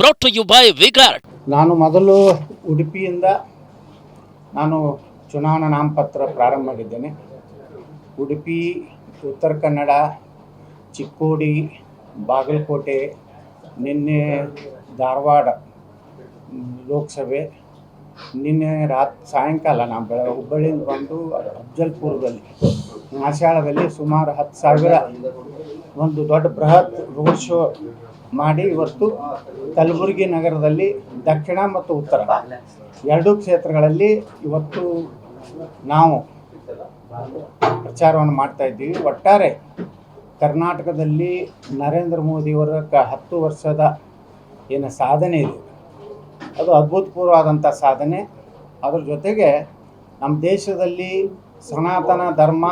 brought to you by V-Guard ನಾನು ಮೊದಲು ಉಡುಪಿಯಿಂದ ನಾನು ಚುನಾವಣಾ ನಾಮಪತ್ರ ಪ್ರಾರಂಭ ಮಾಡಿದ್ದೇನೆ. ಉಡುಪಿ, ಉತ್ತರ ಕನ್ನಡ, ಚಿಕ್ಕೋಡಿ, ಬಾಗಲಕೋಟೆ, ನಿನ್ನೆ ಧಾರವಾಡ ಲೋಕಸಭೆ, ನಿನ್ನೆ ರಾತ್ ಸಾಯಂಕಾಲ ನಾನು ಬೆಳ, ಹುಬ್ಬಳ್ಳಿಯಿಂದ ಬಂದು ಅಫ್ಜಲ್ಪುರದಲ್ಲಿ ನಾಶಾಳದಲ್ಲಿ ಸುಮಾರು ಹತ್ತು ಸಾವಿರ ಒಂದು ದೊಡ್ಡ ಬೃಹತ್ ರೋಡ್ ಶೋ ಮಾಡಿ ಇವತ್ತು ಕಲಬುರಗಿ ನಗರದಲ್ಲಿ ದಕ್ಷಿಣ ಮತ್ತು ಉತ್ತರ ಎರಡೂ ಕ್ಷೇತ್ರಗಳಲ್ಲಿ ಇವತ್ತು ನಾವು ಪ್ರಚಾರವನ್ನು ಮಾಡ್ತಾ ಇದ್ದೀವಿ. ಒಟ್ಟಾರೆ ಕರ್ನಾಟಕದಲ್ಲಿ ನರೇಂದ್ರ ಮೋದಿಯವರ ಕ ಹತ್ತು ವರ್ಷದ ಏನು ಸಾಧನೆ ಇದೆ. ಅದು ಅದ್ಭುತಪೂರ್ವವಾದಂಥ ಸಾಧನೆ. ಅದ್ರ ಜೊತೆಗೆ ನಮ್ಮ ದೇಶದಲ್ಲಿ ಸನಾತನ ಧರ್ಮ,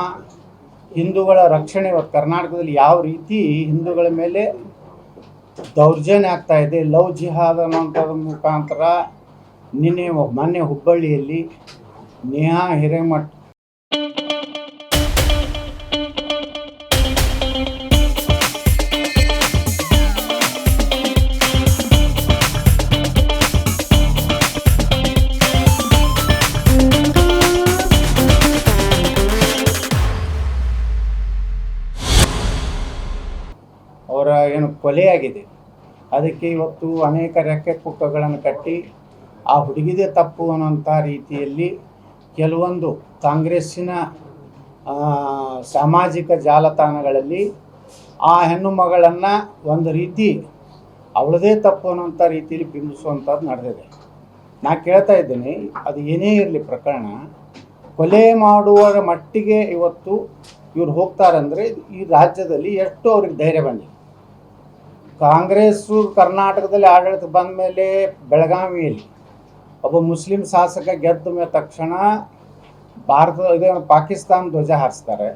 ಹಿಂದೂಗಳ ರಕ್ಷಣೆ ಇವತ್ತು ಕರ್ನಾಟಕದಲ್ಲಿ ಯಾವ ರೀತಿ ಹಿಂದೂಗಳ ಮೇಲೆ ದೌರ್ಜನ್ಯ ಆಗ್ತಾ ಇದೆ. ಲವ್ ಜಿಹಾದ್ ಅನ್ನೋಂಥದ್ರ ಮುಖಾಂತರ ನಿನ್ನೆ ಮೊನ್ನೆ ಹುಬ್ಬಳ್ಳಿಯಲ್ಲಿ ನೇಹಾ ಹಿರೇಮಠ್ ಏನು ಕೊಲೆಯಾಗಿದೆ. ಅದಕ್ಕೆ ಇವತ್ತು ಅನೇಕ ರೆಕ್ಕೆ ಪುಕ್ಕಗಳನ್ನು ಕಟ್ಟಿ, ಆ ಹುಡುಗಿದೆ ತಪ್ಪು ಅನ್ನೋಂಥ ರೀತಿಯಲ್ಲಿ ಕೆಲವೊಂದು ಕಾಂಗ್ರೆಸ್ಸಿನ ಸಾಮಾಜಿಕ ಜಾಲತಾಣಗಳಲ್ಲಿ ಆ ಹೆಣ್ಣು ಮಗಳನ್ನು ಒಂದು ರೀತಿ ಅವಳದೇ ತಪ್ಪು ಅನ್ನೋಂಥ ರೀತಿಯಲ್ಲಿ ಬಿಂಬಿಸುವಂಥದ್ದು ನಡೆದಿದೆ. ನಾ ಕೇಳ್ತಾ ಇದ್ದೀನಿ, ಅದು ಏನೇ ಇರಲಿ ಪ್ರಕರಣ, ಕೊಲೆ ಮಾಡುವರ ಮಟ್ಟಿಗೆ ಇವತ್ತು ಇವ್ರು ಹೋಗ್ತಾರಂದರೆ ಈ ರಾಜ್ಯದಲ್ಲಿ ಎಷ್ಟು ಅವ್ರಿಗೆ ಧೈರ್ಯ ಬಂದಿದೆ. ಕಾಂಗ್ರೆಸ್ಸು ಕರ್ನಾಟಕದಲ್ಲಿ ಆಡಳಿತ ಬಂದ ಮೇಲೆ ಬೆಳಗಾವಿಯಲ್ಲಿ ಒಬ್ಬ ಮುಸ್ಲಿಂ ಶಾಸಕ ಗೆದ್ದ ಮೇಲೆ ತಕ್ಷಣ ಭಾರತ ಇದು ಪಾಕಿಸ್ತಾನ ಧ್ವಜ ಹಾರಿಸ್ತಾರೆ.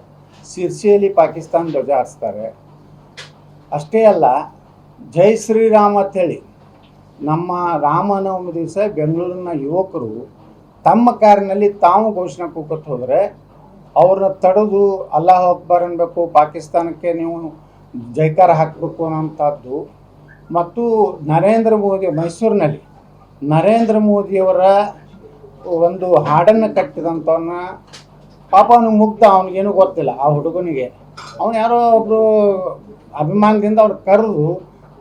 ಸಿರ್ಸಿಯಲ್ಲಿ ಪಾಕಿಸ್ತಾನ ಧ್ವಜ ಹಾರಿಸ್ತಾರೆ. ಅಷ್ಟೇ ಅಲ್ಲ, ಜೈ ಶ್ರೀರಾಮ್ ಅಂತೇಳಿ ನಮ್ಮ ರಾಮನವಮಿ ದಿವಸ ಬೆಂಗಳೂರಿನ ಯುವಕರು ತಮ್ಮ ಕಾರಿನಲ್ಲಿ ತಾವು ಘೋಷಣೆ ಕೂಕತ್ ಹೋದರೆ ಅವ್ರನ್ನ ತಡೆದು ಅಲ್ಲಾಹ್ ಅಕ್ಬರ್ ಅನ್ಬೇಕು, ಪಾಕಿಸ್ತಾನಕ್ಕೆ ನೀವು ಜೈಕಾರ ಹಾಕಬೇಕು ಅನ್ನೋಂಥದ್ದು ಮತ್ತು ನರೇಂದ್ರ ಮೋದಿ ಮೈಸೂರಿನಲ್ಲಿ, ನರೇಂದ್ರ ಮೋದಿಯವರ ಒಂದು ಹಾಡನ್ನು ಕಟ್ಟಿದಂಥವನ್ನ ಪಾಪ ಅವನಿಗೆ ಮುಗ್ಧ, ಅವನಿಗೇನು ಗೊತ್ತಿಲ್ಲ. ಆ ಹುಡುಗನಿಗೆ ಅವನು ಯಾರೋ ಒಬ್ಬರು ಅಭಿಮಾನದಿಂದ ಅವ್ರು ಕರೆದು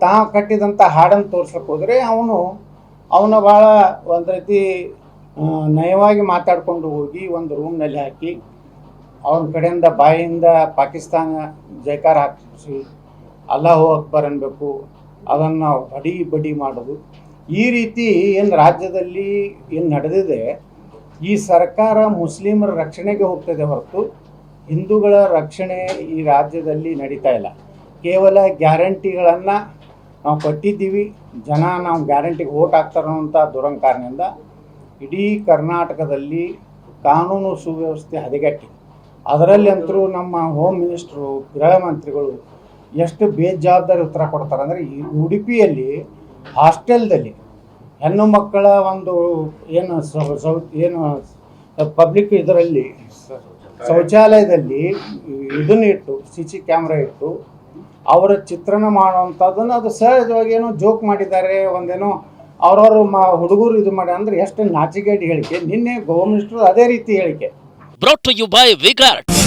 ತಾವು ಕಟ್ಟಿದಂಥ ಹಾಡನ್ನು ತೋರ್ಸಕ್ಕೆ ಹೋದರೆ ಅವನು, ಅವನ ಭಾಳ ಒಂದು ರೀತಿ ನಯವಾಗಿ ಮಾತಾಡ್ಕೊಂಡು ಹೋಗಿ ಒಂದು ರೂಮ್ನಲ್ಲಿ ಹಾಕಿ ಅವನ ಕಡೆಯಿಂದ ಬಾಯಿಂದ ಪಾಕಿಸ್ತಾನ ಜೈಕಾರ ಹಾಕಿಸಿ ಅಲ್ಲಾಹು ಅಕ್ಬರ್ ಅನ್ಬೇಕು, ಅದನ್ನು ಬಡಿ ಬಡಿ ಮಾಡೋದು. ಈ ರೀತಿ ಏನು ರಾಜ್ಯದಲ್ಲಿ ಏನು ನಡೆದಿದೆ, ಈ ಸರ್ಕಾರ ಮುಸ್ಲಿಮರ ರಕ್ಷಣೆಗೆ ಹೋಗ್ತದೆ ಹೊರತು ಹಿಂದೂಗಳ ರಕ್ಷಣೆ ಈ ರಾಜ್ಯದಲ್ಲಿ ನಡೀತಾ ಇಲ್ಲ. ಕೇವಲ ಗ್ಯಾರಂಟಿಗಳನ್ನು ನಾವು ಕೊಟ್ಟಿದ್ದೀವಿ, ಜನ ನಾವು ಗ್ಯಾರಂಟಿಗೆ ಓಟ್ ಹಾಕ್ತಾರೆ ಅನ್ನೋಂಥ ದುರಂಕಾರದಿಂದ ಇಡೀ ಕರ್ನಾಟಕದಲ್ಲಿ ಕಾನೂನು ಸುವ್ಯವಸ್ಥೆ ಹದಗೆಟ್ಟಿ ಅದರಲ್ಲಿ ಅಂತರೂ ನಮ್ಮ ಹೋಮ್ ಮಿನಿಸ್ಟ್ರು ಗೃಹ ಮಂತ್ರಿಗಳು ಎಷ್ಟು ಬೇಜವಾಬ್ದಾರಿ ಉತ್ತರ ಕೊಡ್ತಾರೆ ಅಂದರೆ ಈ ಉಡುಪಿಯಲ್ಲಿ ಹಾಸ್ಟೆಲ್ದಲ್ಲಿ ಹೆಣ್ಣು ಮಕ್ಕಳ ಒಂದು ಏನು ಸೌ- ಏನು ಪಬ್ಲಿಕ್ ಇದರಲ್ಲಿ ಶೌಚಾಲಯದಲ್ಲಿ ಇದನ್ನ ಇಟ್ಟು ಸಿ ಸಿ ಕ್ಯಾಮ್ರಾ ಇಟ್ಟು ಅವರ ಚಿತ್ರಣ ಮಾಡುವಂಥದ್ದನ್ನು ಅದು ಸಹಜವಾಗಿ ಏನೋ ಜೋಕ್ ಮಾಡಿದ್ದಾರೆ, ಒಂದೇನೋ ಅವ್ರವ್ರ ಮ, ಹುಡುಗರು ಇದು ಮಾಡಿ, ಅಂದರೆ ಎಷ್ಟು ನಾಚಿಕೆಟ್ ಹೇಳಿಕೆ. ನಿನ್ನೆ ಗೋ ಮಿನಿಸ್ಟ್ರು ಅದೇ ರೀತಿ ಹೇಳಿಕೆ. Brought to you by Vigard.